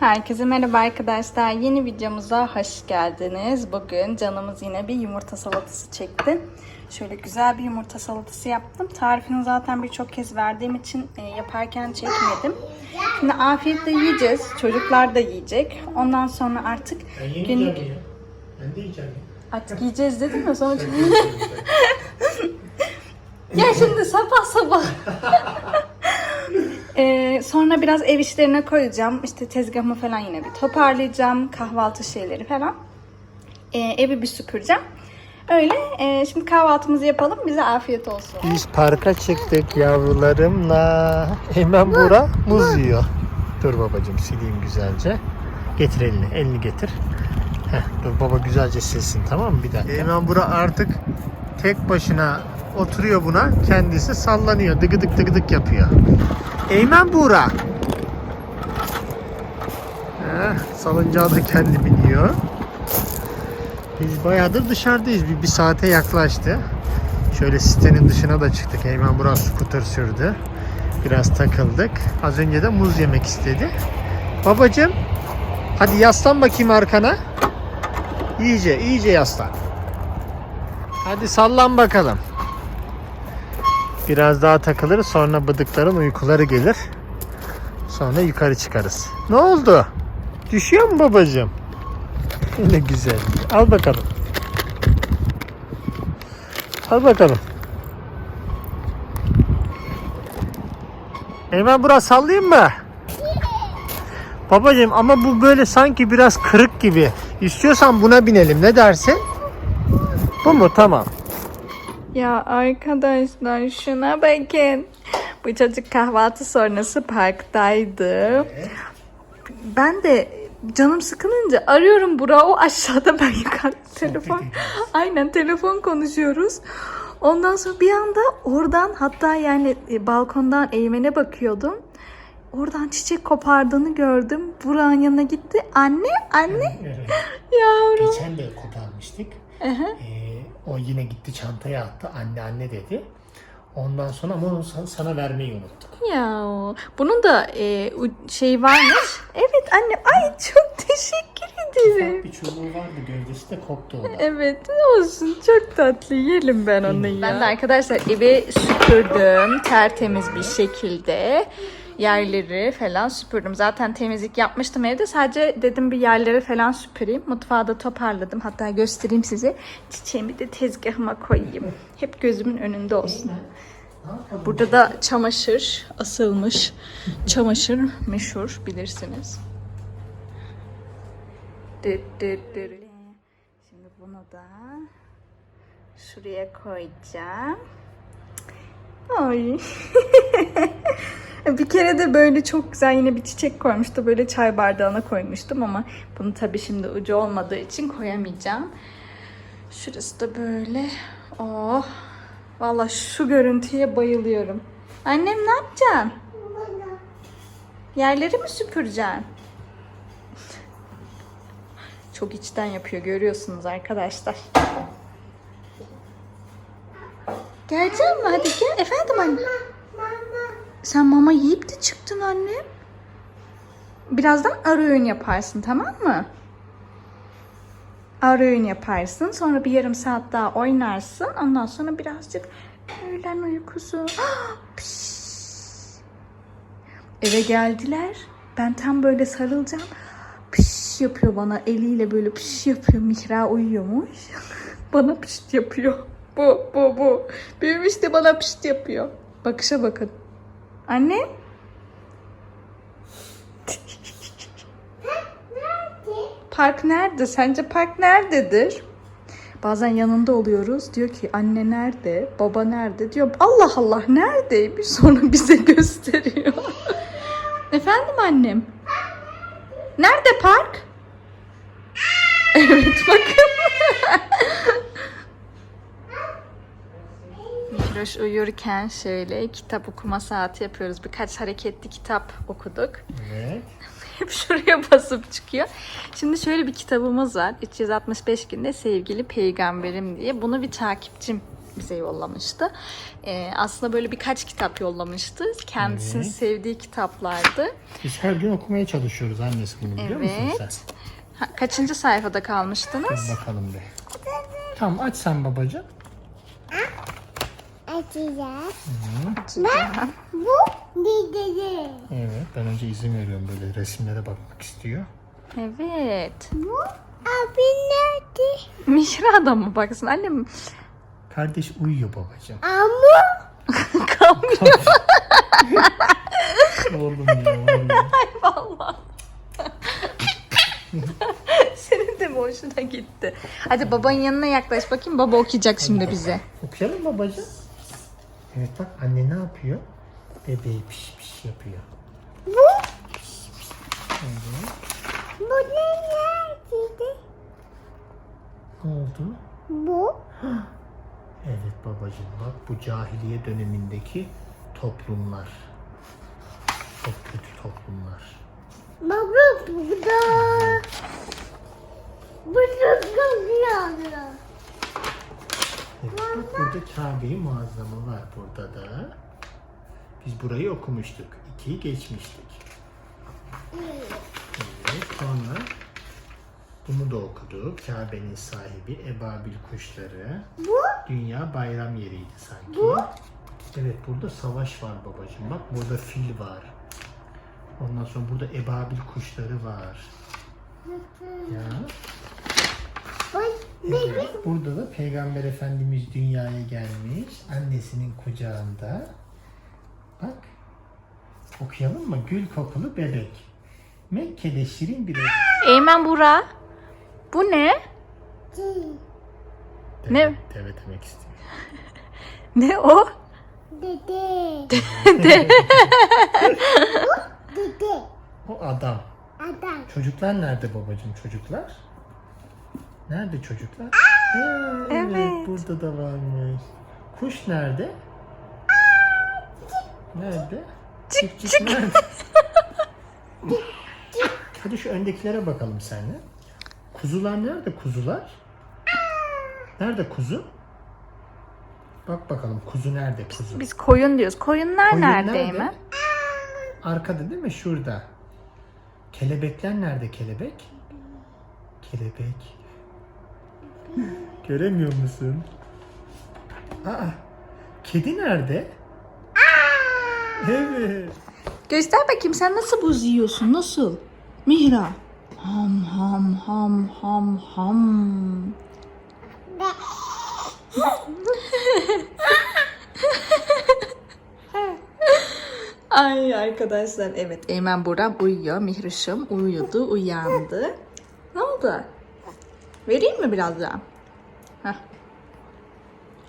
Herkese merhaba arkadaşlar. Yeni videomuza hoş geldiniz. Bugün canımız yine bir yumurta salatası çekti. Şöyle güzel bir yumurta salatası yaptım. Tarifini zaten birçok kez verdiğim için e, yaparken çekmedim. Şimdi afiyetle yiyeceğiz. Çocuklar da yiyecek. Ondan sonra artık Ben ya. Ben de yiyeceğim. Artık yiyeceğiz dedim ya sonra... Ya şimdi sabah sabah. Ee, sonra biraz ev işlerine koyacağım. İşte tezgahımı falan yine bir toparlayacağım. Kahvaltı şeyleri falan. Ee, evi bir süpüreceğim. Öyle. Ee, şimdi kahvaltımızı yapalım. Bize afiyet olsun. Biz parka çıktık yavrularımla. Hemen Bura muz yiyor. Dur babacığım sileyim güzelce. Getir elini, elini getir. Heh, dur baba güzelce silsin tamam mı bir dakika. Hemen Bura artık tek başına oturuyor buna. Kendisi sallanıyor. Dıgıdık dıgıdık yapıyor. Eymen Buğra. Heh, da kendi biniyor. Biz bayağıdır dışarıdayız. Bir, bir saate yaklaştı. Şöyle sitenin dışına da çıktık. Eymen Burak skuter sürdü. Biraz takıldık. Az önce de muz yemek istedi. Babacım hadi yaslan bakayım arkana. İyice iyice yaslan. Hadi sallan bakalım. Biraz daha takılırız sonra bıdıkların uykuları gelir. Sonra yukarı çıkarız. Ne oldu? Düşüyor mu babacığım? Ne güzel. Al bakalım. Al bakalım. Eymen burası sallayayım mı? Babacığım ama bu böyle sanki biraz kırık gibi. İstiyorsan buna binelim. Ne dersin? Bu mu? Tamam. Ya arkadaşlar şuna bakın. Bu çocuk kahvaltı sonrası parktaydı. Ben de canım sıkılınca arıyorum Burak'ı o aşağıda ben yukarıda telefon. Aynen telefon konuşuyoruz. Ondan sonra bir anda oradan hatta yani e, balkondan Eymen'e bakıyordum. Oradan çiçek kopardığını gördüm. Burak'ın yanına gitti. Anne, anne, yavrum. Geçen de koparmıştık. Ee, o yine gitti çantaya attı. Anne anne dedi. Ondan sonra ama onu sana, vermeyi unuttuk. Ya bunun da e, şey varmış. Evet anne. Ay çok teşekkür ederim. Ufak bir çubuğu vardı gövdesi de koptu o da. Evet olsun çok tatlı yiyelim ben onu ya. Ben de arkadaşlar evi süpürdüm tertemiz bir şekilde. Yerleri falan süpürdüm. Zaten temizlik yapmıştım evde. Sadece dedim bir yerleri falan süpüreyim. Mutfağı da toparladım. Hatta göstereyim size. Çiçeğimi de tezgahıma koyayım. Hep gözümün önünde olsun. Burada da çamaşır asılmış. Çamaşır meşhur bilirsiniz. Şimdi bunu da şuraya koyacağım. Ay. bir kere de böyle çok güzel yine bir çiçek koymuştu. Böyle çay bardağına koymuştum ama bunu tabii şimdi ucu olmadığı için koyamayacağım. Şurası da böyle. Oh. Valla şu görüntüye bayılıyorum. Annem ne yapacaksın? Yerleri mi süpüreceksin? Çok içten yapıyor görüyorsunuz arkadaşlar. Gelecek mi? Hadi gel. Efendim anne. Sen mama yiyip de çıktın annem. Birazdan ara öğün yaparsın tamam mı? Ara öğün yaparsın. Sonra bir yarım saat daha oynarsın. Ondan sonra birazcık öğlen uykusu. Eve geldiler. Ben tam böyle sarılacağım. Piş yapıyor bana. Eliyle böyle piş yapıyor. Mihra uyuyormuş. bana piş yapıyor. Bu, bu, bu. Büyümüş de bana piş yapıyor. Bakışa bakın. Anne? Park nerede? Sence park nerededir? Bazen yanında oluyoruz. Diyor ki anne nerede? Baba nerede? Diyor Allah Allah neredeymiş? Sonra bize gösteriyor. Efendim annem? Nerede park? Evet bakın. Mikroş uyurken şöyle kitap okuma saati yapıyoruz. Birkaç hareketli kitap okuduk. Evet. Hep şuraya basıp çıkıyor. Şimdi şöyle bir kitabımız var. 365 günde sevgili peygamberim diye. Bunu bir takipçim bize yollamıştı. Ee, aslında böyle birkaç kitap yollamıştı. Kendisinin Evet. sevdiği kitaplardı. Biz her gün okumaya çalışıyoruz annesi bunu biliyor musun sen? Evet. Ha, kaçıncı sayfada kalmıştınız? Dur bakalım bir. Tamam aç sen babacığım. Açacağız. Açacağım. Bu dede. Evet ben önce izin veriyorum böyle resimlere bakmak istiyor. Evet. Bu abi nerede? Mihra da mı baksın annem Kardeş uyuyor babacığım. Ama kalmıyor Oğlum ya oğlum. vallahi. Senin de mi hoşuna gitti? Hadi babanın yanına yaklaş bakayım. Baba okuyacak şimdi bize. Okuyalım babacığım. Evet bak anne ne yapıyor? Bebeği piş piş yapıyor. bu bu ne nerede? Ne oldu? Bu Evet babacığım bak bu cahiliye dönemindeki toplumlar. Çok kötü toplumlar. baba burada. Burada kalıyor. Evet, bak burada Kabe-i Muazzamı var burada da. Biz burayı okumuştuk. İkiyi geçmiştik. Evet, sonra bunu da okuduk. Kabe'nin sahibi Ebabil kuşları. Bu Dünya bayram yeriydi sanki. Evet burada savaş var babacığım. Bak burada fil var. Ondan sonra burada ebabil kuşları var. Ya. bak Evet, burada da Peygamber Efendimiz dünyaya gelmiş. Annesinin kucağında. Bak. Okuyalım mı? Gül kokulu bebek. Mekke'de şirin bir ev. Eymen Bura. Bu ne? Deve, Ne? Deve demek istiyor. Ne o? Dede. Dede. Dede. O adam. Adam. Çocuklar nerede babacığım çocuklar? Nerede çocuklar? Ha, evet, evet. burada da varmış. Kuş nerede? Nerede? Çık çık, nerede? Hadi şu öndekilere bakalım seninle. Kuzular nerede kuzular? Nerede kuzu? Bak bakalım kuzu nerede kuzu? Biz koyun diyoruz. Koyunlar Koyun nerede? Eymen? Arkada değil mi? Şurada. Kelebekler nerede kelebek? Kelebek. Göremiyor musun? Aa, kedi nerede? Evet. Göster bakayım sen nasıl buz yiyorsun? Nasıl? Mihra. Ham ham ham ham ham. Ay arkadaşlar evet Eymen Burak uyuyor. Mihruş'um uyudu, uyandı. Ne oldu? Vereyim mi biraz daha? Heh.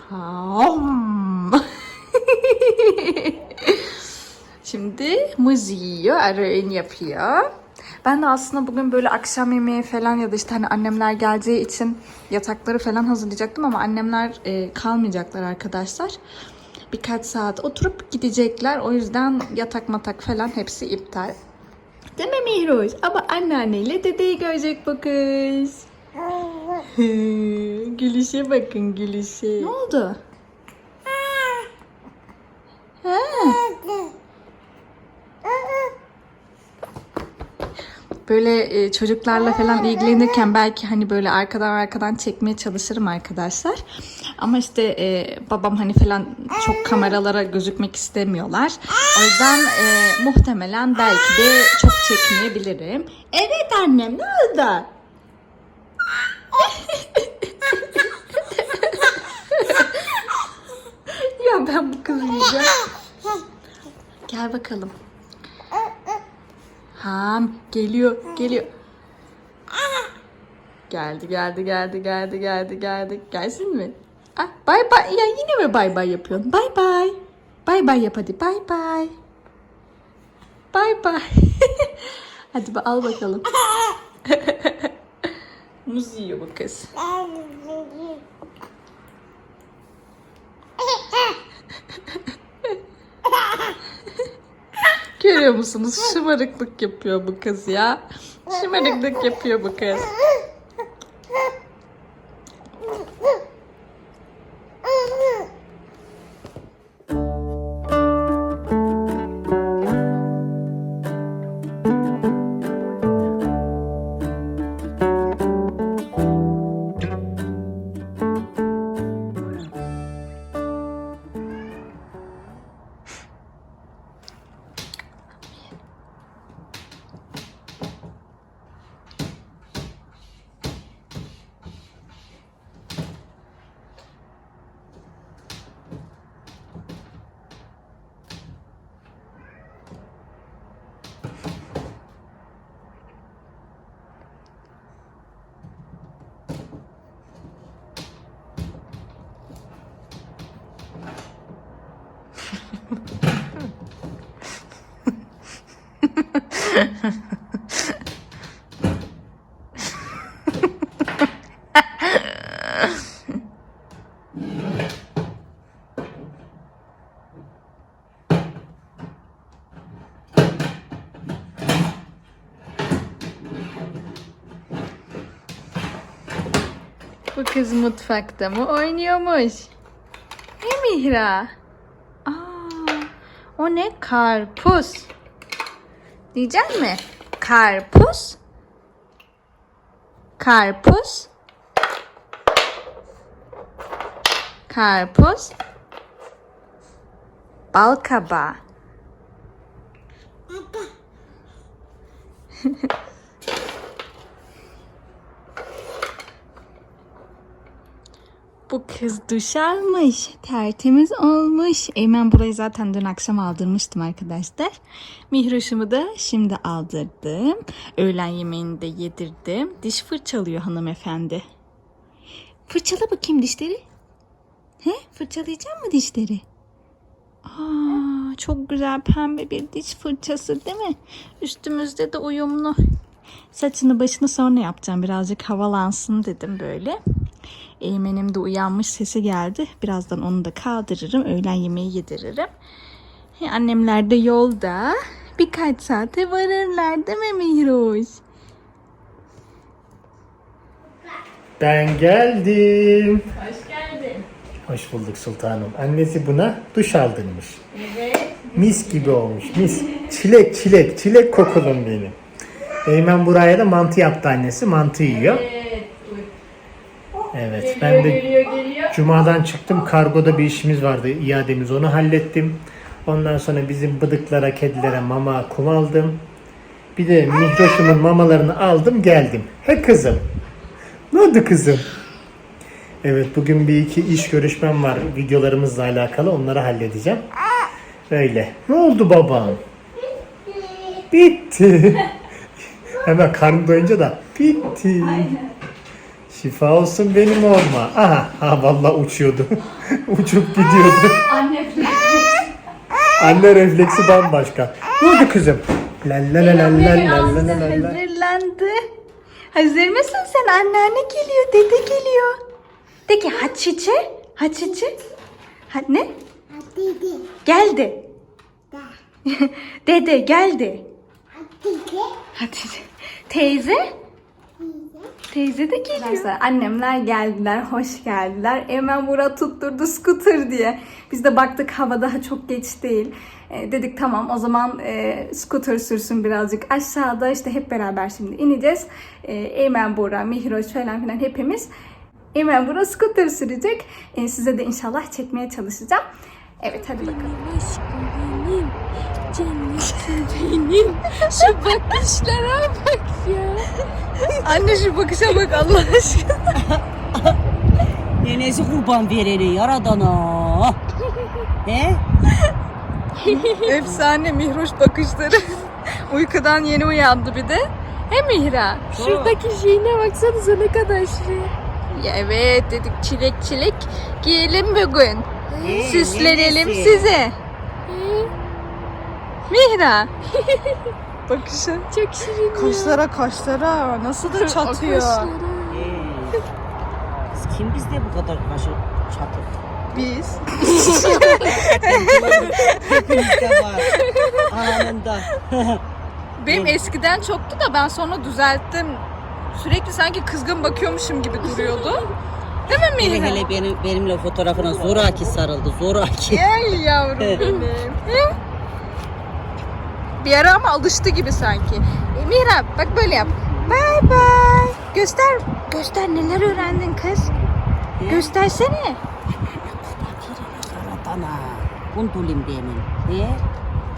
Şimdi muz yiyor, ara öğün yapıyor. Ben de aslında bugün böyle akşam yemeği falan ya da işte hani annemler geleceği için yatakları falan hazırlayacaktım ama annemler e, kalmayacaklar arkadaşlar. Birkaç saat oturup gidecekler. O yüzden yatak matak falan hepsi iptal. Değil mi Mihroş? Ama anneanneyle dedeyi görecek bu kız. gülüşe bakın gülüşe. Ne oldu? Ha. Böyle e, çocuklarla falan ilgilenirken belki hani böyle arkadan arkadan çekmeye çalışırım arkadaşlar. Ama işte e, babam hani falan çok kameralara gözükmek istemiyorlar. O yüzden e, muhtemelen belki de çok çekmeyebilirim. Evet annem ne oldu? ya ben bu kızı yiyeceğim. Gel bakalım. Ham geliyor geliyor. Geldi geldi geldi geldi geldi geldi. Gelsin mi? Ah, bay bay. Ya yine mi bay bay yapıyorsun? Bay bay. Bay bay yap hadi. Bay bay. Bay bay. hadi al bakalım. Muz yiyor bu kız. Görüyor musunuz? Şımarıklık yapıyor bu kız ya. Şımarıklık yapıyor bu kız. Bu kız mutfakta mı oynuyormuş? Ne Mihra? Aa, o ne? Karpuz. Diyecek mi? Karpuz. Karpuz. Karpuz. Balkabağı. Bu kız duş almış. Tertemiz olmuş. Eymen burayı zaten dün akşam aldırmıştım arkadaşlar. Mihroş'umu da şimdi aldırdım. Öğlen yemeğini de yedirdim. Diş fırçalıyor hanımefendi. Fırçala bakayım dişleri. He? Fırçalayacak mı dişleri? Aa, çok güzel pembe bir diş fırçası değil mi? Üstümüzde de uyumlu. Saçını başını sonra yapacağım. Birazcık havalansın dedim böyle. Eymen'im de uyanmış sesi geldi. Birazdan onu da kaldırırım. Öğlen yemeği yediririm. E, Annemler de yolda. Birkaç saate varırlar değil mi Mihroş? Ben geldim. Hoş geldin. Hoş bulduk sultanım. Annesi buna duş aldırmış. Evet. Mis gibi olmuş. Mis. Çilek çilek. Çilek kokulum benim. Eymen buraya da mantı yaptı annesi. Mantı yiyor. Evet. Ben de Geliyor geliyor. Cuma'dan çıktım. Kargoda bir işimiz vardı. iademiz onu hallettim. Ondan sonra bizim bıdıklara, kedilere mama, kum aldım. Bir de Mihroş'umun mamalarını aldım geldim. He kızım. Ne oldu kızım? Evet bugün bir iki iş görüşmem var videolarımızla alakalı. Onları halledeceğim. Öyle. Ne oldu babam? Bitti. Hemen karnım doyunca da bitti. Şifa olsun benim olma. Aha, ha vallahi uçuyordu. Uçup gidiyordu. Anne Anne refleksi bambaşka. Ne oldu kızım? La la la la la la la la la la. hazırlandı. Hazır mısın sen? Anneanne geliyor, dede geliyor. De ki Hatice, Hatice. Ha, ne? Hadi de. Geldi. Da. dede geldi. Hadi de. Hatice. Teyze? Teyze de geliyor. Annemler geldiler, hoş geldiler. Hemen Murat tutturdu scooter diye. Biz de baktık hava daha çok geç değil. E, dedik tamam o zaman e, scooter sürsün birazcık. Aşağıda işte hep beraber şimdi ineceğiz. E, Eymen Bora, Mihroş falan filan hepimiz. Eymen Bora scooter sürecek. E, size de inşallah çekmeye çalışacağım. Evet hadi bakalım. Aşkım benim. Şu bakışlara bak ya. Anne şu bakışa bak Allah aşkına. Nenesi kurban vereni yaradana. He? Efsane Mihroş bakışları. Uykudan yeni uyandı bir de. He Mihra? Şuradaki şeyine baksanıza ne kadar şirin. Ya evet dedik çilek çilek giyelim bugün. He, Süslenelim size. Mihra. Bakışı. Çok şirin ya. Kaşlara kaşlara nasıl da çatıyor. Kaşlara. He. Kız kim bizde bu kadar kaşı çatır? Biz. Hepimizde var. Anında. Benim eskiden çoktu da ben sonra düzelttim. Sürekli sanki kızgın bakıyormuşum gibi duruyordu. Değil mi Hele Mihra? hele benim, benimle fotoğrafına zoraki sarıldı. Zoraki. Gel yavrum benim. He? Bir ara ama alıştı gibi sanki. E, Mihra bak böyle yap. Bay bay. Göster. Göster neler öğrendin kız. Göstersene. Yaradana. Kundulim benim. He?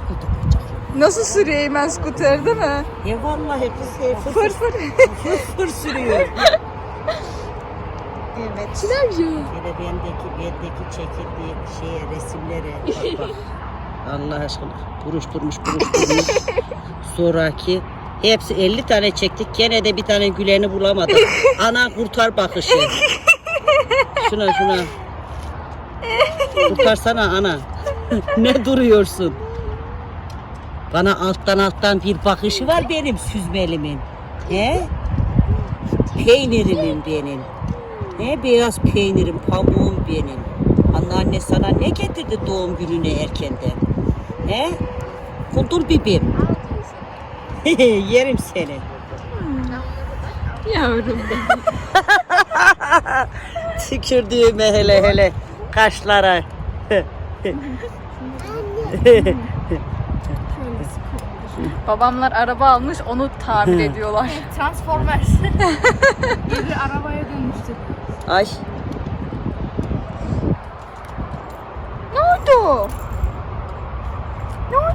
Kutu bacak. Nasıl sürüyor Eymen skuter değil mi? He vallahi kız he fır Fır fır, fır. fır sürüyor. evet. Ne yapıyor? Hele bendeki bendeki çekildiği şeye resimlere bak bak. Allah aşkına buruşturmuş buruşturmuş. Sonraki hepsi 50 tane çektik gene de bir tane güleni bulamadık. Ana kurtar bakışı. Şuna şuna. Kurtarsana ana. ne duruyorsun? Bana alttan alttan bir bakışı var benim süzmelimin. He? Peynirimin benim. He beyaz peynirim, pamuğum benim. Anneanne sana ne getirdi doğum gününe erkenden? He? Kundur bibim. Yerim seni. Yavrum benim. Tükürdüğüme hele hele kaşlara. Babamlar araba almış onu tamir ediyorlar. Transformers. Geri arabaya dönmüştü. Ay. Ne oldu?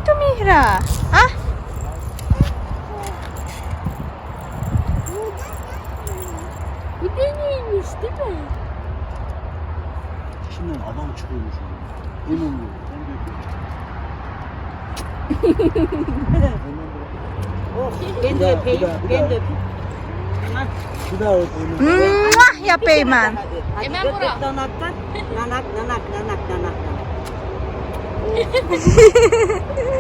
Oldu Mihra? Ha? Bu deneymiş değil mi? İçinden adam çıkıyormuş. Emin ol. Oh, ben de öpeyim, ben de öpeyim. Bir daha öp onu. Mwah yap Eymen. Hadi Hemen bura. Nanak, nanak, nanak, nanak, nanak.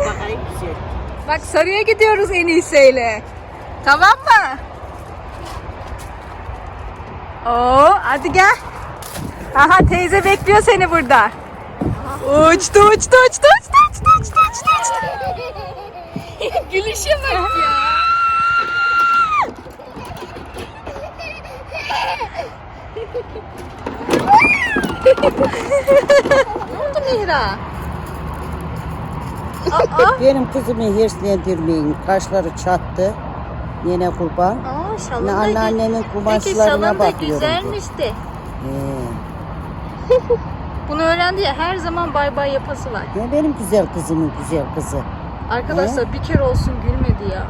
Bakayım güzel. Bak Sarı'ya gidiyoruz en iyisiyle. Tamam mı? Oo, hadi gel. Aha teyze bekliyor seni burada. Uçtu uçtu uçtu uçtu uçtu uçtu uçtu uçtu. Gülüşe bak ya. Ne oldu Mihra? Aa, Benim kızımı hirslendirmeyin. Kaşları çattı. Yine kurban. aa Ne şalın da, anneannemin Peki kumaşlarına şalın da bakıyorum. güzelmişti. He. Bunu öğrendi ya her zaman bay bay yapası var. Ne benim güzel kızımın güzel kızı. Arkadaşlar bir kere olsun gülmedi ya.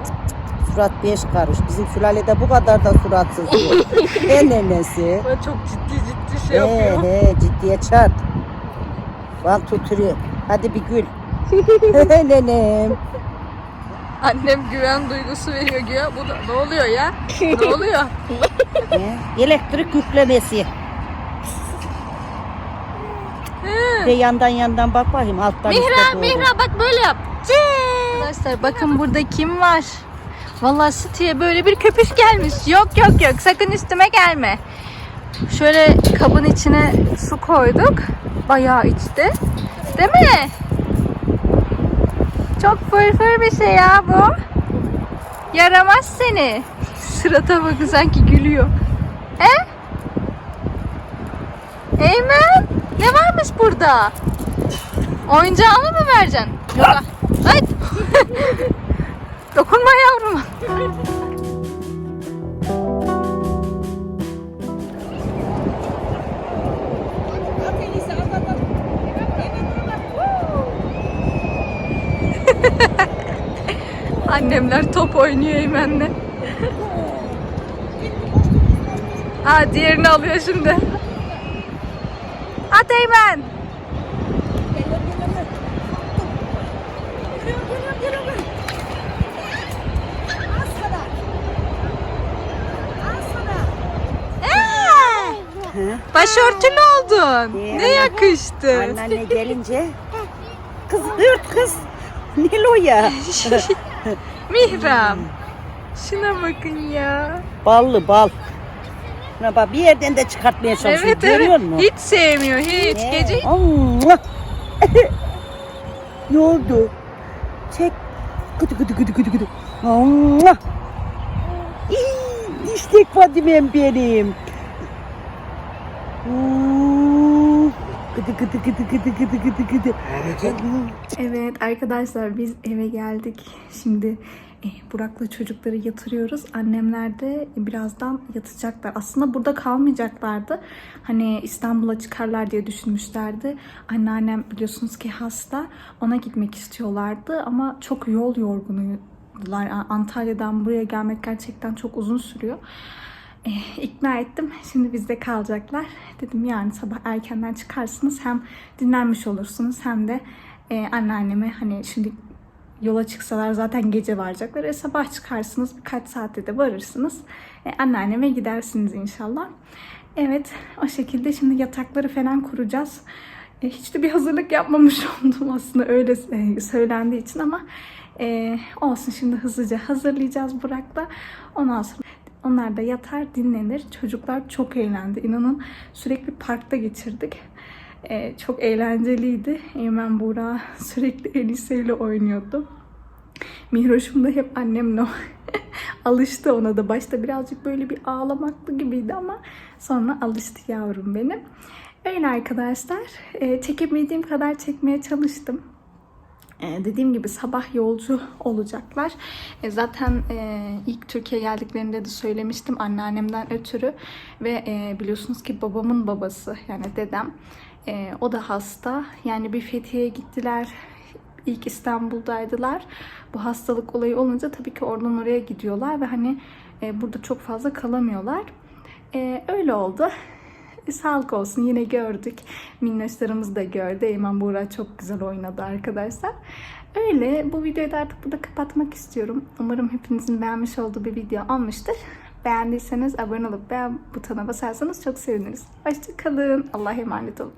Surat beş karış. Bizim sülalede bu kadar da suratsız yok. ne nenesi? Böyle çok ciddi ciddi şey He yapıyor. he ciddiye çarp. Bak tuturuyor. Hadi bir gül. Nenem. Annem güven duygusu veriyor güya. Bu da ne oluyor ya? ne oluyor? Elektrik yüklemesi. De yandan yandan bak bakayım alttan Mihra, doğru. Mihra bak böyle yap. Arkadaşlar bakın burada kim var? Vallahi City'ye böyle bir köpüş gelmiş. Yok yok yok sakın üstüme gelme. Şöyle kabın içine su koyduk. Bayağı içti. Değil mi? Çok fırfır bir şey ya bu. Yaramaz seni. Sırata bak sanki gülüyor. He? Eymen ne varmış burada? Oyuncağını mı vereceksin? Yok. Haydi. Dokunma yavrum. Annemler top oynuyor Eymen'le. Ha diğerini alıyor şimdi. At Eymen. Başörtülü oldun. Ee, Ne yakıştı. Anneanne gelince kız dırt kız. Nilo'ya. Mihram. Şuna bakın ya. Ballı bal. Şuna bak bir yerden de çıkartmaya çalışıyor. Evet Görüyor evet. musun? Hiç sevmiyor hiç. He. Gece Amma. ne oldu? Çek. Gıdı gıdı gıdı gıdı gıdı. Amma. İyi, İşte Fadime'm benim. Oo, Gıdı gıdı gıdı gıdı gıdı gıdı gıdı. Evet arkadaşlar biz eve geldik. Şimdi e, Burak'la çocukları yatırıyoruz. Annemler de birazdan yatacaklar. Aslında burada kalmayacaklardı. Hani İstanbul'a çıkarlar diye düşünmüşlerdi. Anneannem biliyorsunuz ki hasta. Ona gitmek istiyorlardı ama çok yol yorgunular. Antalya'dan buraya gelmek gerçekten çok uzun sürüyor. E, ikna ettim. Şimdi bizde kalacaklar. Dedim yani sabah erkenden çıkarsınız. Hem dinlenmiş olursunuz hem de e, anneanneme hani şimdi yola çıksalar zaten gece varacaklar. E, sabah çıkarsınız birkaç saatte de varırsınız. E, anneanneme gidersiniz inşallah. Evet o şekilde şimdi yatakları falan kuracağız. E, hiç de bir hazırlık yapmamış oldum aslında öyle e, söylendiği için ama Ee, olsun şimdi hızlıca hazırlayacağız Burak'la. Ondan sonra onlar da yatar dinlenir. Çocuklar çok eğlendi. İnanın sürekli parkta geçirdik. Ee, çok eğlenceliydi. Eymen Buğra sürekli Elise oynuyordu. Mihroş'um da hep annemle alıştı ona da. Başta birazcık böyle bir ağlamaklı gibiydi ama sonra alıştı yavrum benim. Öyle arkadaşlar. Ee, çekemediğim kadar çekmeye çalıştım. Ee, dediğim gibi sabah yolcu olacaklar. E, zaten e, ilk Türkiye geldiklerinde de söylemiştim anneannemden ötürü. Ve e, biliyorsunuz ki babamın babası yani dedem. e, o da hasta. Yani bir Fethiye'ye gittiler. İlk İstanbul'daydılar. Bu hastalık olayı olunca tabii ki oradan oraya gidiyorlar ve hani burada çok fazla kalamıyorlar. E, öyle oldu. Sağlık olsun yine gördük. Minnoşlarımız da gördü. Eymen Buğra çok güzel oynadı arkadaşlar. Öyle bu videoyu da artık burada kapatmak istiyorum. Umarım hepinizin beğenmiş olduğu bir video olmuştur. Beğendiyseniz abone olup beğen butonuna basarsanız çok seviniriz. Hoşçakalın. Allah'a emanet olun.